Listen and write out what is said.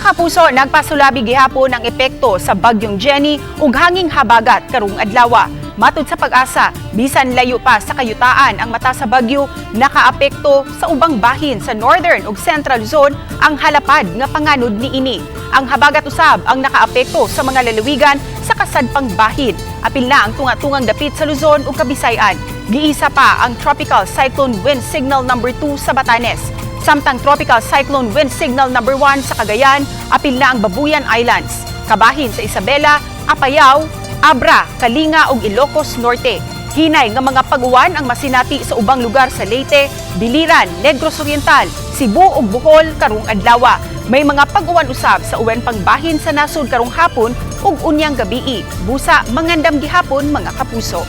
kapuso, nagpasulabi gihapon ang epekto sa bagyong Jenny ug hanging habagat karong adlaw. Matud sa pag-asa, bisan layo pa sa kayutaan ang mata sa bagyo, nakaapekto sa ubang bahin sa Northern ug Central Zone ang halapad nga panganod niini. Ang habagat usab ang nakaapekto sa mga lalawigan sa kasadpang bahin. Apil na ang tunga-tungang dapit sa Luzon ug Kabisayan. Giisa pa ang Tropical Cyclone Wind Signal number 2 sa Batanes. Samtang Tropical Cyclone Wind Signal number 1 sa Cagayan, apil na ang Babuyan Islands. Kabahin sa Isabela, Apayao, Abra, Kalinga ug Ilocos Norte. Hinay nga mga pag-uwan ang masinati sa ubang lugar sa Leyte, Biliran, Negros Oriental, Cebu ug Bohol karong adlaw. May mga pag-uwan usab sa uwan pangbahin sa nasod karong hapon ug unyang gabii. Busa mangandam gihapon mga kapuso.